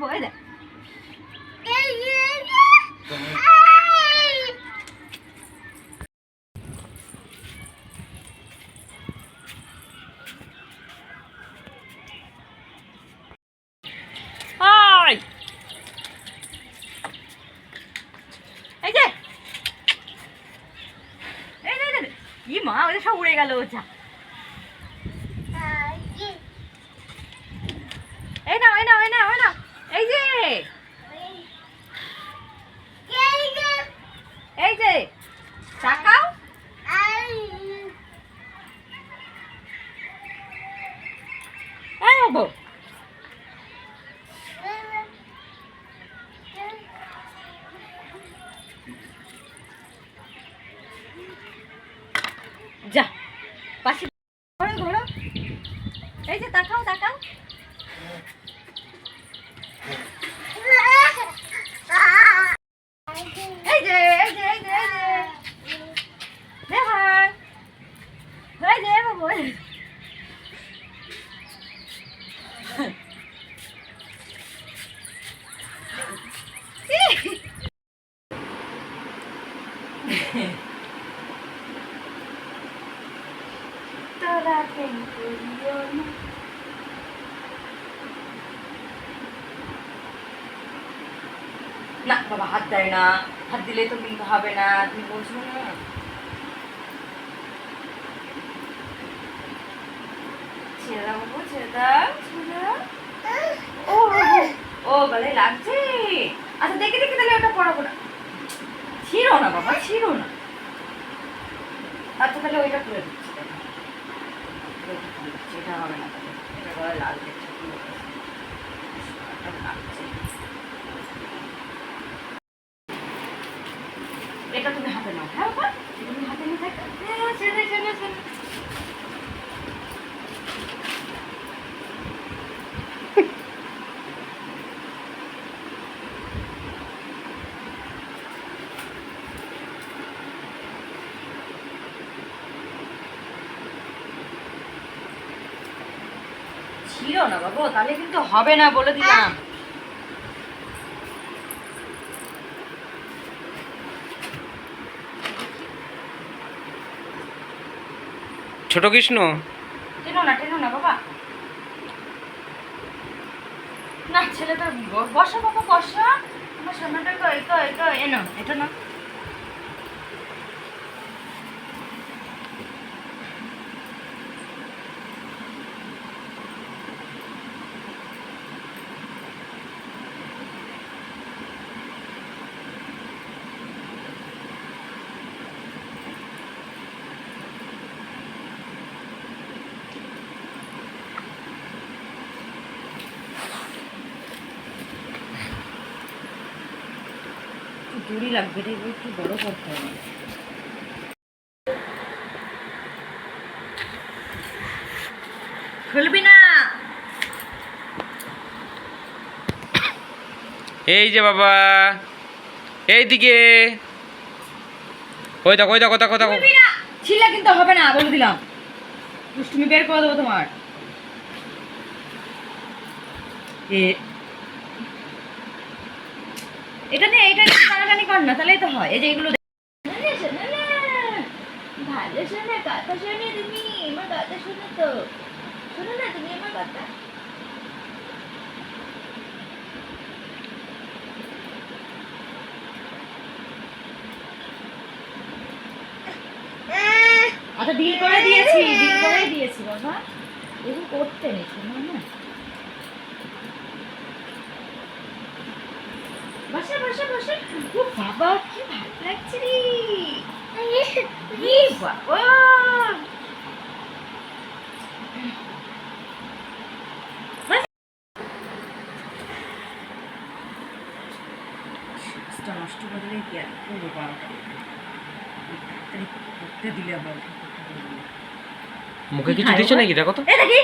বাবু এই! দেখ হাই এই যে এই যে, এই যে, ই মা ওদের সব উড়ে গেল যা। এই নাও এই নাও এই নাও এই নাও। এই যে। এই যে। তাকাও। এই বাবু যা পাশে ঘোরো ঘোরো এই যে তাকাও তাকাও এই যে এই যে এই যে এই যে দেখান প্রেম করিও না, বাবা, হাত দেয় না। হাত দিলে তো কিন্তু হবে না, তুমি বলছো না। ছেড়ে দাও দাও ও ও লাগছে। আচ্ছা দেখে দেখে তাহলে ওটা পড়াবো না। ছিড়ো না, বাবা, ছিড়ো না। আচ্ছা তাহলে ওইটা করে দিচ্ছি এটা হবে না এটা তুমি হাতে নাও হ্যাঁ তুমি হাতে নিয়ে থাকো। হ্যাঁ ছিল না বাবু তাহলে কিন্তু হবে না বলে দিলাম। ছোট কৃষ্ণ? টেনো না টেনো না বাবা। না ছেলেটা বসো বাবা বসো। আমার সামনেটা এনো এটা না দূরই লাগবে রে একটু বড় করতে হবে। খুলবি না? এই যে বাবা এইদিকে ওই দেখো ওই দেখো দেখো দেখো। ছিলে কিন্তু হবে না বলে দিলাম। তুমি বের করে দেবো তোমার। এ এটা নে এটা নিয়ে টানাটানি কর না তাহলেই তো হয়। এই যে এগুলো। ভালো শোনে কথা শোনে তুমি আমার কথা শোনো তো। শোনো না তুমি আমার কথা। আচ্ছা ডিল করে দিয়েছি ডিল করে দিয়েছি বাবা এরকম করতে নেই শোনো না। বসে বসে বসে। ও বাবা কি ভালো লাগছে রে। বাবা নষ্ট করলে কি আর করব বারোটা? দিলে আবার মুখে কিছু দিচ্ছে নাকি? দেখো তো। দেখি।